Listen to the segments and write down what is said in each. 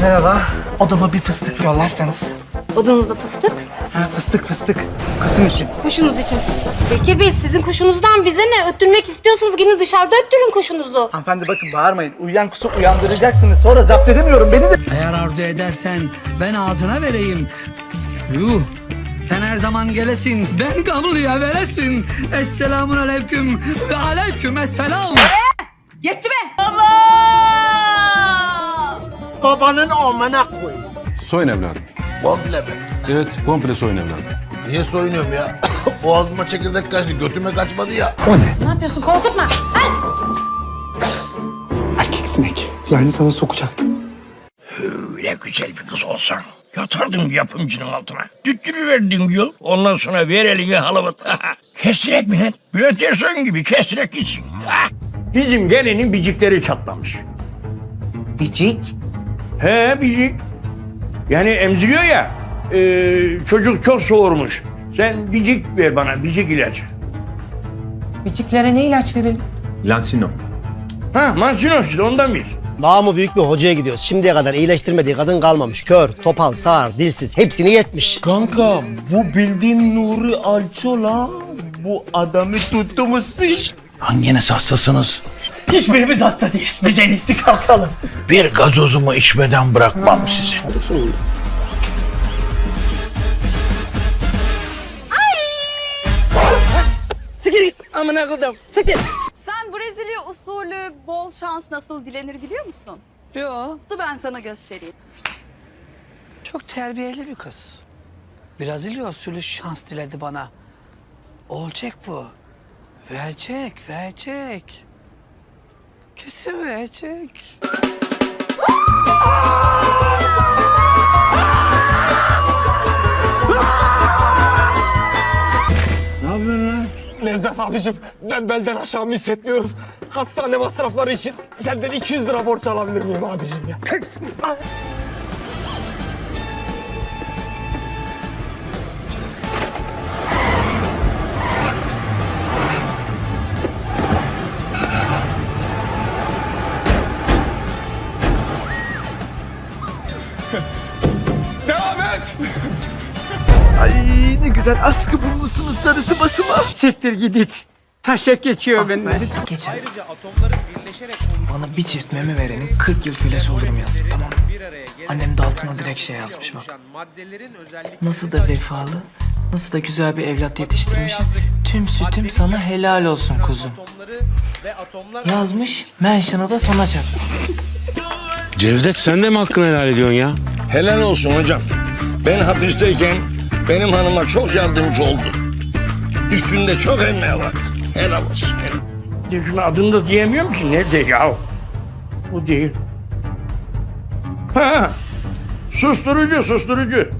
Merhaba. Odama bir fıstık yollarsanız. Odanızda fıstık, Ha fıstık fıstık. Kuşum için. kuşunuz için fıstık. Bekir Bey sizin kuşunuzdan bize ne? Öttürmek istiyorsanız gidin dışarıda öttürün kuşunuzu. Hanımefendi bakın bağırmayın. Uyuyan kuşu uyandıracaksınız. Sonra zapt edemiyorum. Beni de... Eğer arzu edersen ben ağzına vereyim. Yuh. Sen her zaman gelesin, ben kabloya veresin. Esselamun aleyküm ve aleyküm esselam. Yetti be! Soyun evladım. Komple mi? Evet komple soyun evladım. Niye soyunuyorum ya? Boğazıma çekirdek kaçtı, götüme kaçmadı ya. Ne yapıyorsun? Korkutma. Erkek sinek. Yani sana sokacaktım. Öyle güzel bir kız olsan yatardım yapımcının altına. Tüttürüverdin yol. Ondan sonra ver eline halavat. kestirek mi lan? Bülent Ersoy'un gibi kestirek gitsin. Bizim gelinin bicikleri çatlamış. Bicik. He bicik. Yani emziriyor ya. e, çocuk çok soğurmuş. Sen bicik ver bana, bicik ilacı. Biciklere ne ilaç verelim? Lansino. Ha, Mansino işte ondan bir. Namı büyük bir hocaya gidiyoruz. Şimdiye kadar iyileştirmediği kadın kalmamış. Kör, topal, sağır, dilsiz hepsini yetmiş. Kanka bu bildiğin Nuri Alço lan. Bu adamı tuttuğumuz Hanginiz hastasınız? Hiçbirimiz hasta değiliz. Biz en iyisi kalkalım. Bir gazozumu içmeden bırakmam sizi. Sen Brezilya usulü bol şans nasıl dilenir biliyor musun? Yo, Dur ben sana göstereyim. çok terbiyeli bir kız. Brezilya usulü şans diledi bana. Olacak bu. Verecek, verecek. Kesin verecek. Nevzat abicim ben belden aşağımı hissetmiyorum. Hastane masrafları için senden 200 lira borç alabilir miyim abicim ya? Devam et! Ay ne güzel askı bulmuşsunuz darısı basıma. Siktir gidit. Taşak geçiyor benimle. Geçen bana bir çift meme verenin 40 yıl kölesi olurum yaz. Tamam mı? Annem de altına direkt şey yazmış bak. Nasıl da vefalı, nasıl da güzel bir evlat yetiştirmişim. Tüm sütüm sana helal olsun kuzum. Yazmış, mention'ı da sona çakmış. Cevdet sen de mi hakkını helal ediyorsun ya? Helal olsun hocam. Ben hapisteyken benim hanıma çok yardımcı oldu. Üstünde çok emeği vardı. Helal olsun. Helal. Ya şunu adını da diyemiyorum ki. Nerede ya? Bu değil. Ha, susturucu, susturucu.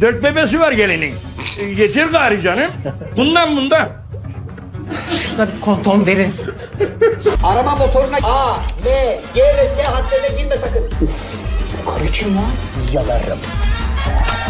Dört bebesi var gelinin. E, Getir gari canım. Bundan bundan. Şuna bir konton verin. Araba motoruna A, M, G ve S harflerine girme sakın.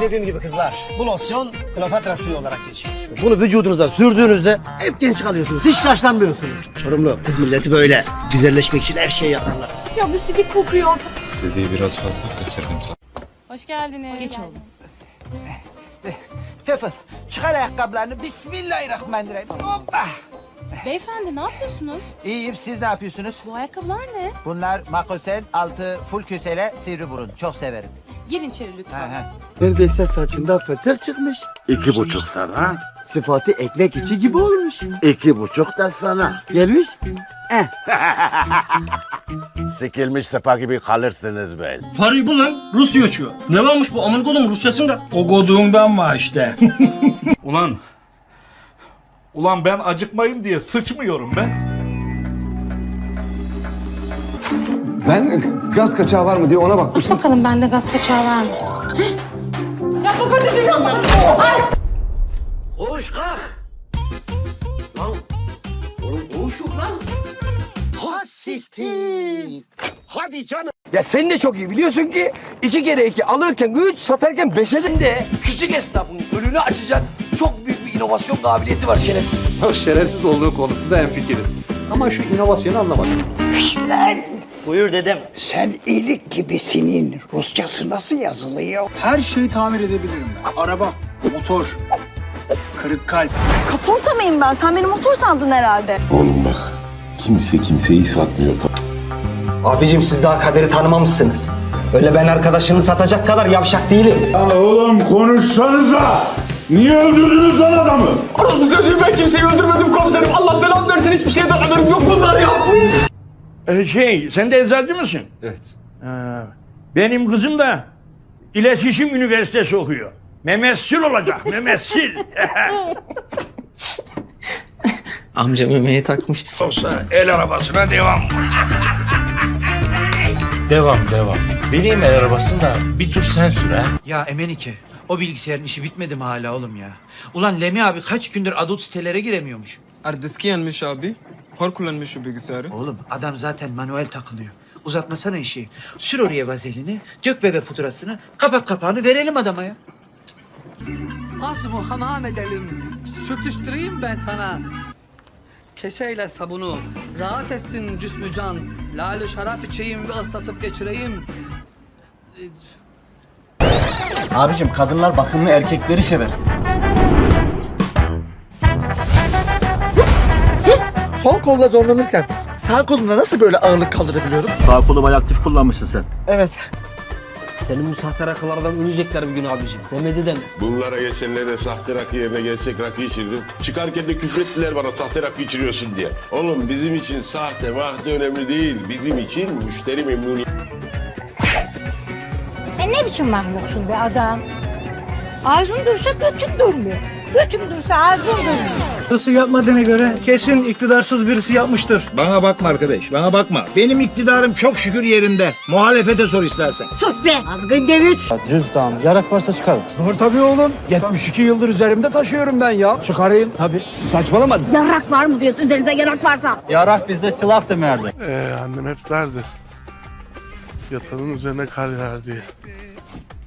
Dediğim gibi kızlar, bu losyon Kleopatra suyu olarak geçiyor. Bunu vücudunuza sürdüğünüzde hep genç kalıyorsunuz. Hiç yaşlanmıyorsunuz. Çorumlu kız milleti böyle. Güzelleşmek için her şeyi yaparlar. Ya bu sidik kokuyor. Sediye biraz fazla kaçırdım sana. Hoş geldiniz. Geç Tefel çıkar ayakkabılarını. Bismillahirrahmanirrahim. Hoppa. Beyefendi ne yapıyorsunuz? İyiyim siz ne yapıyorsunuz? Bu ayakkabılar ne? Bunlar makosen altı full kösele sivri burun. Çok severim. Girin içeri lütfen. Neredeyse saçında fıtık çıkmış. İki buçuk sana, Sıfatı ekmek içi gibi olmuş. iki buçuk da sana. Gelmiş. Sikilmiş sepa gibi kalırsınız be. Parayı bul lan. Rusya uçuyor. Ne varmış bu Amerikalı'nın Rusçasında? O goduğundan var işte. Ulan Ulan ben acıkmayayım diye sıçmıyorum ben. Ben gaz kaçağı var mı diye ona bakmıştım. Bakalım bende gaz kaçağı var mı? Koğuş kalk. Lan oğlum koğuşuk lan. Ha siktir. Hadi canım. Ya sen de çok iyi biliyorsun ki iki kere iki alırken üç satarken beşe de- de küçük esnafın önünü açacak inovasyon kabiliyeti var şerefsiz. Şerefsiz olduğu konusunda hemfikiriz. Ama şu inovasyonu anlamadım. Buyur dedem. Sen ilik gibisinin Rusçası nasıl yazılıyor? Her şeyi tamir edebilirim ben. Araba, motor, kırık kalp. Kaporta mıyım ben? Sen beni motor sandın herhalde. Oğlum bak kimse kimseyi satmıyor. Abicim siz daha kaderi tanımamışsınız. Öyle ben arkadaşını satacak kadar yavşak değilim. oğlum konuşsanıza. Niye öldürdünüz lan adamı? Orospu çocuğu ben kimseyi öldürmedim komiserim. Allah belamı versin hiçbir şeyden haberim yok bunlar yapmış. Ee, şey, sen de eczacı mısın? Evet. Ha, benim kızım da iletişim üniversitesi okuyor. Memessil olacak, memessil. Amca memeye takmış. Olsa el arabasına devam. Devam devam. Bineyim el arabasında bir tur sen sür ha. Ya Emenike o bilgisayarın işi bitmedi mi hala oğlum ya? Ulan Lemi abi kaç gündür adult sitelere giremiyormuş. Ardiski yanmış abi. Hor kullanmış şu bilgisayarı. Oğlum adam zaten manuel takılıyor. Uzatmasana işi. Sür oraya vazelini, dök bebe pudrasını, kapat kapağını verelim adama ya. Az mı hamam edelim. Sürtüştüreyim ben sana. Keseyle sabunu. Rahat etsin cüsmü can. Lale şarap içeyim ve ıslatıp geçireyim. Abicim kadınlar bakımlı erkekleri sever. Sol kolla zorlanırken sağ kolumla nasıl böyle ağırlık kaldırabiliyorum? Sağ kolu bayağı aktif kullanmışsın sen. Evet. Senin bu sahte rakılardan ölecekler bir gün abicim. Demedi deme. Bunlara geçenlerde sahte rakı yerine gerçek rakı içirdim. Çıkarken de küfrettiler bana sahte rakı içiriyorsun diye. Oğlum bizim için sahte mahte önemli değil. Bizim için müşteri memnuniyeti. Ne biçim mahluksun be adam? Ağzın dursa götün durmuyor. Götün dursa ağzın durmuyor. Hırsı yapmadığına göre kesin iktidarsız birisi yapmıştır. Bana bakma arkadaş bana bakma. Benim iktidarım çok şükür yerinde. Muhalefete sor istersen. Sus be! Azgın deviz! Cüzdan, yarak varsa çıkarın. Var tabii oğlum. 72 yıldır üzerimde taşıyorum ben ya. Çıkarayım. Tabii. Saçmalama. Yarak var mı diyorsun üzerinize yarak varsa? Yarak bizde silah demerdi. Ee, annem hep derdi. Yatanın üzerine kar yağar diye.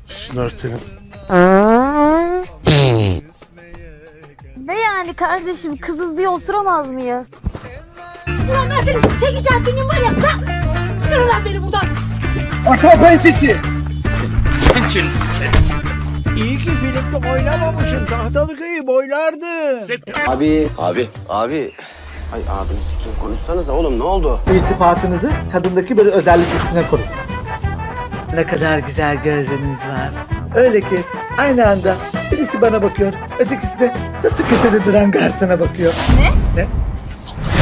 Üstünü örtelim. Ne yani kardeşim? Kızız diye osuramaz mıyız? Ulan ben seni çekeceğim benim var ya. Kalk! Çıkarın lan beni buradan. Ata pençesi. İyi ki filmde oynamamışsın. Tahtalı kıyı boylardı. Abi. Abi. Abi. Ay abini sikeyim konuşsanıza oğlum ne oldu? İltifatınızı kadındaki böyle özellik üstüne kurun. Ne kadar güzel gözleriniz var. Öyle ki aynı anda birisi bana bakıyor, ötekisi de tası köşede duran garsona bakıyor.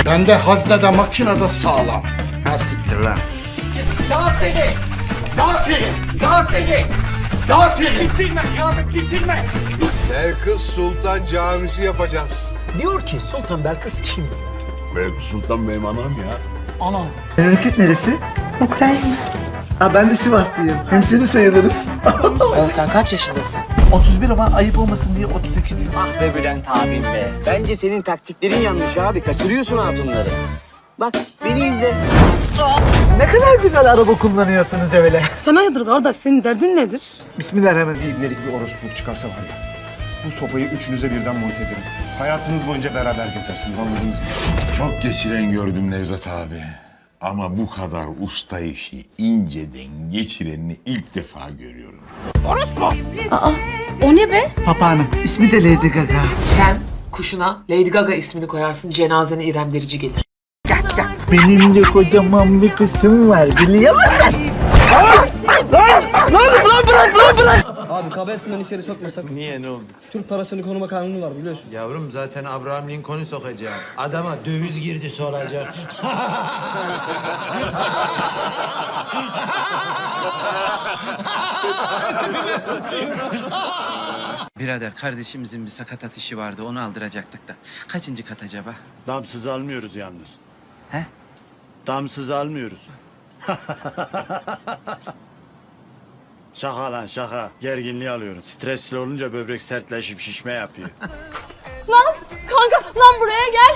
Bende haznede makinede sağlam. Ha siktir lan. Belkıs Sultan Camisi yapacağız. Diyor ki Sultan Belkıs kim? Belkıs Sultan benim anam ya. Memleket neresi? Ukrayna. Aa, ben de Sivaslıyım. Hemşeri sayılırız. Ya sen kaç yaşındasın? 31 ama ayıp olmasın diye 32 diyor. Ah be Bülent abim be. Bence senin taktiklerin yanlış abi. Kaçırıyorsun hatunları. Bak beni izle. Ne kadar güzel araba kullanıyorsunuz öyle. Sana hayırdır kardeş senin derdin nedir? Bismillahirrahmanirrahim. Bir orospuluk çıkarsa var ya. Bu sopayı üçünüze birden monte ederim. Hayatınız boyunca beraber gezersiniz anladınız mı? Çok geçiren gördüm Nevzat abi. Ama bu kadar usta işi inceden geçirenini ilk defa görüyorum. O ne be? Papağanım. İsmi de Lady Gaga. Sen kuşuna Lady Gaga ismini koyarsın cenazene İrem Derici gelir. Benim de kocaman bir kızım var biliyor musun? Abi kabetinden içeri sokmasak. Niye ne oldu? Türk parasını konuma kanunu var biliyorsun. Yavrum zaten Abraham Lincoln'u sokacak. Adama döviz girdi soracak. Birader kardeşimizin bir sakatat işi vardı onu aldıracaktık da. Kaçıncı kat acaba? Damsız almıyoruz yalnız. He? Damsız almıyoruz. şaka lan şaka. Gerginliği alıyoruz. Stresli olunca böbrek sertleşip şişme yapıyor. Lan kanka lan buraya gel.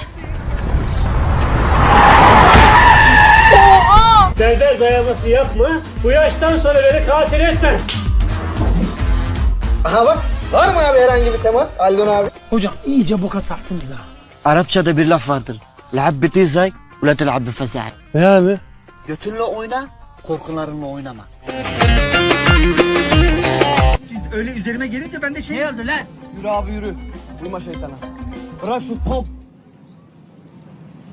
Derder dayaması yapma. Bu yaştan sonra beni katil etme. Aha bak. Var mı abi herhangi bir temas? Aldon abi. Hocam iyice boka sattınız ha. Arapçada bir laf vardır. La'ab bitizay, ula tel'ab. Ne abi? Götünle oyna, korkularınla oynama. Siz öyle üzerime gelince ben de şey... Ne oldu lan? Yürü abi yürü. Uyma şeytana. Bırak şu top.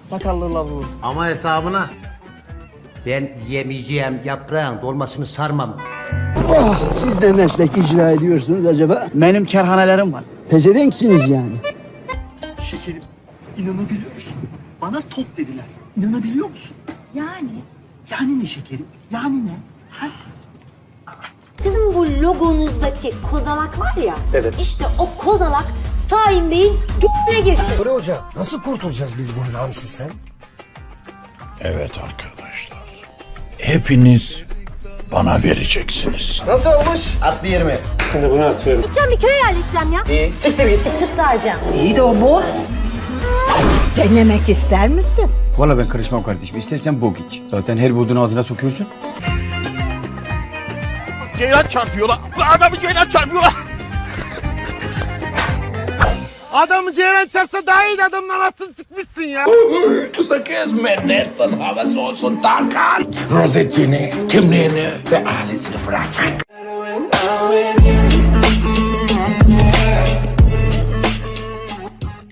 Sakallı lavuğu. Ama hesabına. Ben yemeyeceğim yaprağın dolmasını sarmam. Siz de meslek icra ediyorsunuz acaba? Benim kerhanelerim var. Pezevenksiniz yani. Şekerim, inanabiliyor musun? Bana top dediler. İnanabiliyor musun? Yani Yani ne şekerim? Yani ne? Ha? Sizin bu logonuzdaki kozalak var ya. Evet. İşte o kozalak Saim Bey'in g***ne girsin. Kore Hoca, nasıl kurtulacağız biz bundan sistem? Evet arkadaşlar. Hepiniz bana vereceksiniz. Nasıl olmuş? At bir yerime. Gideceğim bir köye yerleşeceğim ya. İyi, siktir git. Süt sağacağım. İyi de o bu. Denemek ister misin? Valla ben karışmam kardeşim. İstersen bok iç. Zaten her bulduğunu ağzına sokuyorsun. Ceylan çarpıyorlar. Adamı ceylan çarpıyorlar. Adamı Ceyran çarpsa daha iyi adamın anasını sıkmışsın ya. Kısa kez Manhattan havası olsun Tarkan. Rozetini, kimliğini ve aletini bırak.